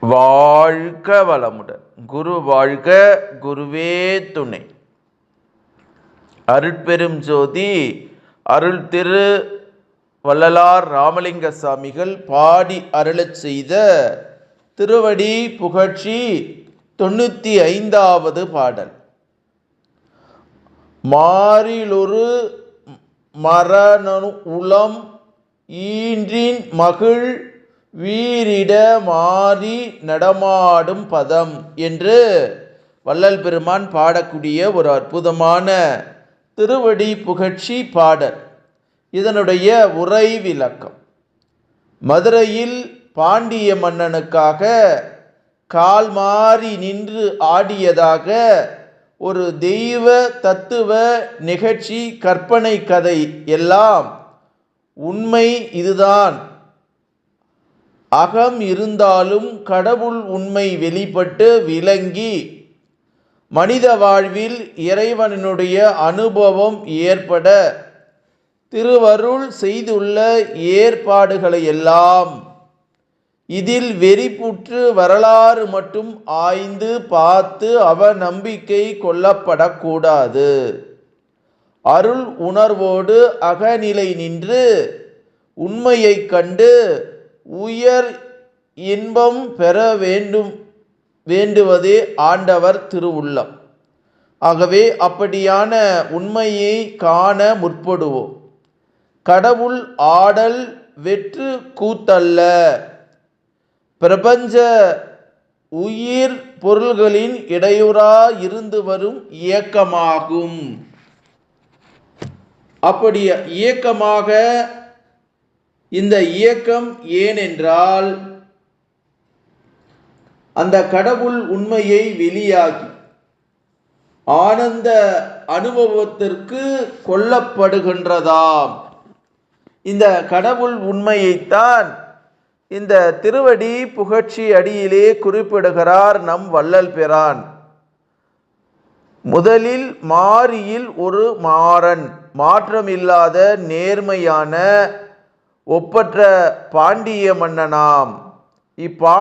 வாழ்க வளமுடன். குரு வாழ்க குருவே துணை. அருட்பெரும் ஜோதி அருள் திரு வள்ளலார் ராமலிங்க சாமிகள் பாடி அருளச் செய்த திருவடி புகழ்ச்சி தொண்ணூற்றி ஐந்தாவது பாடல். மாறிலொரு மரணனு உளம் ஈன்றின் மகிழ் வீரிட மாறி நடமாடும் பதம் என்று வள்ளல் பெருமான் பாடக்கூடிய ஒரு அற்புதமான திருவடி புகழ்ச்சி பாடல். இதனுடைய உரை விளக்கம். மதுரையில் பாண்டிய மன்னனுக்காக கால் மாறி நின்று ஆடியதாக ஒரு தெய்வ தத்துவ நிகழ்ச்சி கற்பனை கதை எல்லாம் உண்மை இதுதான். அகம் இருந்தாலும் கடவுள் உண்மை வெளிப்பட்டு விளங்கி மனித வாழ்வில் இறைவனுடைய அனுபவம் ஏற்பட திருவருள் செய்துள்ள ஏற்பாடுகளையெல்லாம் இதில் வெறிப்புற்று வரலாறு மட்டும் ஆய்ந்து பார்த்து அவ நம்பிக்கை கொள்ளப்படக்கூடாது. அருள் உணர்வோடு அகநிலை நின்று உண்மையைக் கண்டு உயர் இன்பம் பெற வேண்டும் வேண்டுவதே ஆண்டவர் திருவுள்ளம். ஆகவே அப்படியான உண்மையை காண முற்படுவோம். கடவுள் ஆடல் வெற்று கூத்தல்ல. பிரபஞ்ச உயிர் பொருள்களின் இடையூறா இருந்து வரும் இயக்கமாகும். அப்படிய இயக்கமாக இந்த இயக்கம் ஏனென்றால் அந்த கடவுள் உண்மையை வெளியாகி ஆனந்த அனுபவத்திற்கு கொல்லப்படுகின்றதாம். இந்த கடவுள் உண்மையைத்தான் இந்த திருவடி புகழ்ச்சி அடியிலே குறிப்பிடுகிறார் நம் வள்ளல் பிரான் முதலில் மாறியில் ஒரு மாறன் மாற்றமில்லாத நேர்மையான ஒப்பற்ற பாண்டிய மன்னனாம். இப்பா